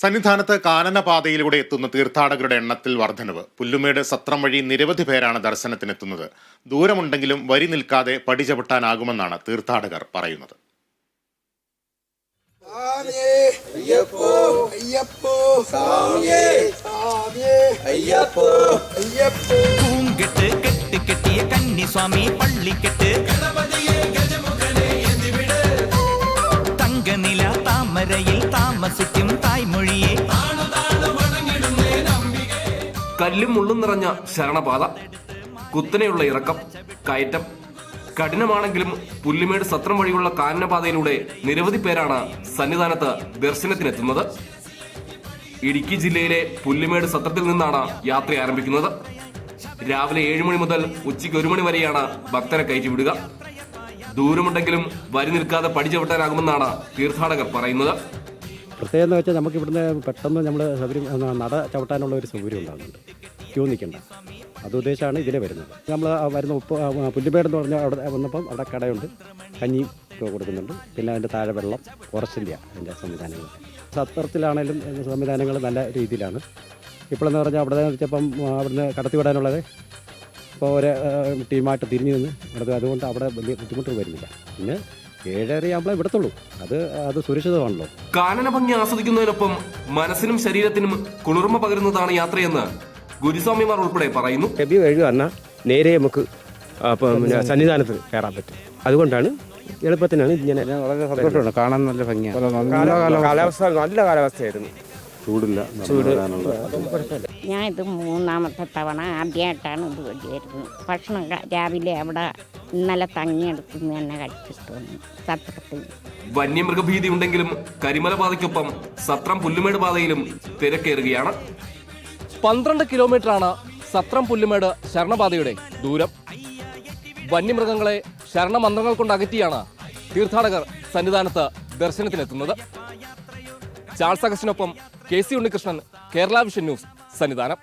സന്നിധാനത്ത് കാനനപാതയിലൂടെ എത്തുന്ന തീർത്ഥാടകരുടെ എണ്ണത്തിൽ വർധനവ്. പുല്ലുമേട് സത്രം വഴി നിരവധി പേരാണ് ദർശനത്തിനെത്തുന്നത്. ദൂരമുണ്ടെങ്കിലും വരി നിൽക്കാതെ പടി ചവിട്ടാനാകുമെന്നാണ് തീർത്ഥാടകർ പറയുന്നത്. പൂങ്കെട്ട് കെട്ടി കെട്ടിയ കന്നിസ്വാമി പള്ളിക്കെട്ട്. തങ്കനില കല്ലും മുള്ളും നിറഞ്ഞ ശരണപാത കുത്തനെയുള്ള ഇറക്കം കയറ്റം. കഠിനമാണെങ്കിലും പുല്ലുമേട് സത്രം വഴിയുള്ള കാനനപാതയിലൂടെ നിരവധി പേരാണ് സന്നിധാനത്ത് ദർശനത്തിനെത്തുന്നത്. ഇടുക്കി ജില്ലയിലെ പുല്ലുമേട് സത്രത്തിൽ നിന്നാണ് യാത്ര ആരംഭിക്കുന്നത്. രാവിലെ ഏഴ് മണി മുതൽ ഉച്ചയ്ക്ക് ഒരു മണി വരെയാണ് ഭക്തരെ കയറ്റിവിടുക. ദൂരമുണ്ടെങ്കിലും വരി നിൽക്കാതെ പടിച്ചവിട്ടാനാകുമെന്നാണ് തീർത്ഥാടകർ പറയുന്നത്. പ്രത്യേകം എന്ന് വെച്ചാൽ നമുക്ക് ഇവിടുന്ന് പെട്ടെന്ന് നമ്മൾ സൗകര്യം നട ചവിട്ടാനുള്ള ഒരു സൗകര്യം ഉണ്ടാകുന്നുണ്ട്. ക്യൂ നിൽക്കേണ്ട. അത് ഉദ്ദേശമാണ് ഇതിലെ വരുന്നത്. നമ്മൾ വരുന്ന ഉപ്പ് പുല്ലുപേട് എന്ന് പറഞ്ഞാൽ അവിടെ വന്നപ്പം അവിടെ കടയുണ്ട്. കഞ്ഞി കൊടുക്കുന്നുണ്ട്. പിന്നെ അതിന്റെ താഴെ വെള്ളം കുറച്ചില്ല അതിന്റെ സംവിധാനങ്ങൾ. സത്രത്തിലാണേലും സംവിധാനങ്ങൾ നല്ല രീതിയിലാണ്. ഇപ്പോഴെന്ന് പറഞ്ഞാൽ അവിടെ വെച്ചപ്പം അവിടുന്ന് കടത്തിവിടാനുള്ളത് ഇപ്പോൾ ഒരു ടീമായിട്ട് തിരിഞ്ഞു നിന്ന് അതുകൊണ്ട് അവിടെ വലിയ ബുദ്ധിമുട്ടുകൾ വരുന്നില്ല. പിന്നെ ഏഴരയാകുമ്പോഴേ വിടത്തുള്ളൂ. അത് അത് സുരക്ഷിതമാണല്ലോ. കാനന ഭംഗി ആസ്വദിക്കുന്നതിനൊപ്പം മനസ്സിനും ശരീരത്തിനും കുളിർമ പകരുന്നതാണ് യാത്രയെന്ന് ഗുരുസ്വാമിമാർ ഉൾപ്പെടെ പറയുന്നു. കബി വഴി വന്നാൽ നേരെ നമുക്ക് സന്നിധാനത്ത് കയറാൻ പറ്റും. അതുകൊണ്ടാണ് എളുപ്പത്തിനാണ് ഇങ്ങനെ വളരെ സന്തോഷമാണ് കാണാൻ നല്ല ഭംഗിയാണ്. കാല- കാലാവസ്ഥ. നല്ല കാലാവസ്ഥയായിരുന്നു. ചൂടില്ല. ചൂട്. ഞാൻ ഇത് മൂന്നാമത്തെ തവണ ആദ്യമായിട്ടാണ് ഇത് വരുന്നത് ഭക്ഷണം രാവിലെ അവിടെ ഇന്നലെ തങ്ങിയെടുത്ത് തന്നെ കടിച്ചിട്ടു സത്രത്തിൽ. വന്യമൃഗഭീതി ഉണ്ടെങ്കിലും കരിമല പാതയ്ക്കൊപ്പം സത്രം പുല്ലുമേട് പാതയിലും തിരക്കേറുകയാണ്. പന്ത്രണ്ട് കിലോമീറ്ററാണ് സത്രം പുല്ലുമേട് ശരണപാതയുടെ ദൂരം. വന്യമൃഗങ്ങളെ ശരണമന്ത്രങ്ങൾ കൊണ്ട് അകറ്റിയാണ് തീർത്ഥാടകർ സന്നിധാനത്ത് ദർശനത്തിനെത്തുന്നത്. Charles അഗസ്റ്റിനൊപ്പം K C Unnikrishnan Kerala vision news Sannidhanam.